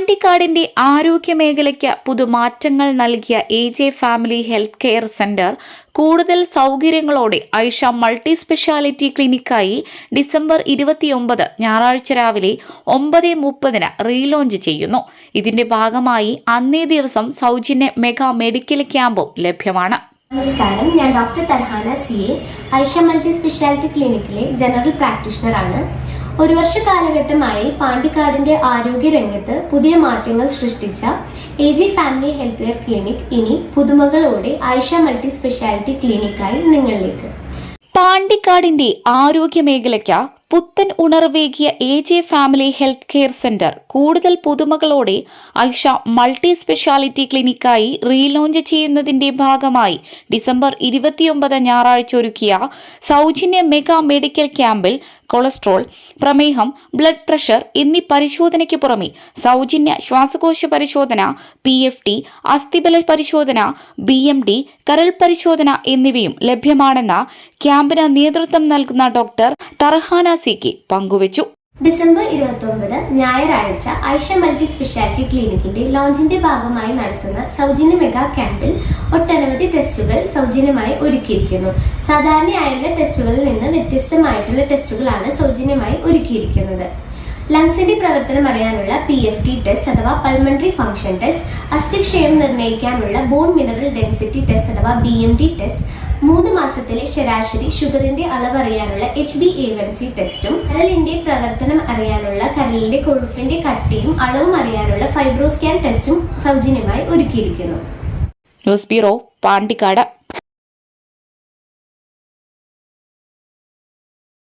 പാണ്ടിക്കാടിന്റെ ആരോഗ്യ മേഖലയ്ക്ക് പുതുമാറ്റങ്ങൾ നൽകിയ A J family health care centre കൂടുതൽ സൗകര്യങ്ങളോടെ ഐഷ മൾട്ടി സ്പെഷ്യാലിറ്റി ക്ലിനിക്കായി ഡിസംബർ ഇരുപത്തിയൊമ്പത് ഞായറാഴ്ച രാവിലെ ഒമ്പത് മുപ്പതിന് റീലോഞ്ച് ചെയ്യുന്നു. ഇതിന്റെ ഭാഗമായി അന്നേ ദിവസം സൗജന്യ മെഗാ മെഡിക്കൽ ക്യാമ്പും ലഭ്യമാണ്. നമസ്കാരം. ഞാൻ doctor Tarhana C A. Aisha multi speciality ക്ലിനിക്കിലെ general പ്രാക്ടീഷണറാണ്. ഒരു വർഷ കാലഘട്ടമായി പാണ്ടിക്കാടിന്റെ ആരോഗ്യ രംഗത്ത് പുതിയ മാറ്റങ്ങൾ സൃഷ്ടിച്ച A G family health care clinic ഇനി പുതുമകളോടെ ആയിഷ മൾട്ടി സ്പെഷ്യാലിറ്റി ക്ലിനിക്കായി നിങ്ങളിലേക്ക്. പാണ്ടിക്കാടിന്റെ ആരോഗ്യ മേഖലയ്ക്ക് പുത്തൻ ഉണർവേകിയ A J family health care centre കൂടുതൽ പുതുമകളോടെ ഐഷ മൾട്ടി സ്പെഷ്യാലിറ്റി ക്ലിനിക്കായി റീലോഞ്ച് ചെയ്യുന്നതിന്റെ ഭാഗമായി ഡിസംബർ ഇരുപത്തിയൊമ്പത് ഞായറാഴ്ച ഒരുക്കിയ സൗജന്യ മെഗാ മെഡിക്കൽ ക്യാമ്പിൽ കൊളസ്ട്രോൾ പ്രമേഹം ബ്ലഡ് പ്രഷർ എന്നീ പരിശോധനയ്ക്ക് പുറമെ സൗജന്യ ശ്വാസകോശ പരിശോധന പി എഫ് ടി അസ്ഥിബല പരിശോധന ബി എം ഡി കരൾ പരിശോധന എന്നിവയും ലഭ്യമാണെന്ന് ക്യാമ്പിന് നേതൃത്വം നൽകുന്ന ഡോക്ടർ തർഹാന കെ പങ്കുവച്ചു. ഡിസംബർ ഇരുപത്തി ഒമ്പത് ഞായറാഴ്ച ഐഷ മൾട്ടി സ്പെഷ്യാലിറ്റി ക്ലിനിക്കിന്റെ ലോഞ്ചിന്റെ ഭാഗമായി നടത്തുന്ന സൗജന്യ മെഗാ ക്യാമ്പിൽ ഒട്ടനവധി ടെസ്റ്റുകൾ സൗജന്യമായി ഒരുക്കിയിരിക്കുന്നു. സാധാരണയായുള്ള ടെസ്റ്റുകളിൽ നിന്ന് വ്യത്യസ്തമായിട്ടുള്ള ടെസ്റ്റുകളാണ് സൗജന്യമായി ഒരുക്കിയിരിക്കുന്നത്. ലങ്സിന്റെ പ്രവർത്തനം അറിയാനുള്ള പി എഫ് ടി ടെസ്റ്റ് അഥവാ പൾമണറി ഫംഗ്ഷൻ ടെസ്റ്റ് അസ്ഥിക്ഷയം നിർണയിക്കാനുള്ള ബോൺ മിനറൽ ഡെൻസിറ്റി ടെസ്റ്റ് അഥവാ ബി എം ടി ടെസ്റ്റ് മൂന്ന് മാസത്തിലെ ശരാശരി ഷുഗറിന്റെ അളവ് അറിയാനുള്ള H B A one C ടെസ്റ്റും കരളിന്റെ പ്രവർത്തനം അറിയാനുള്ള കരളിന്റെ കൊഴുപ്പിന്റെ കട്ടിയും അളവും അറിയാനുള്ള ഫൈബ്രോസ്കാൻ ടെസ്റ്റും സൗജന്യമായി ഒരുക്കിയിരിക്കുന്നു. News bureau Pandikkad.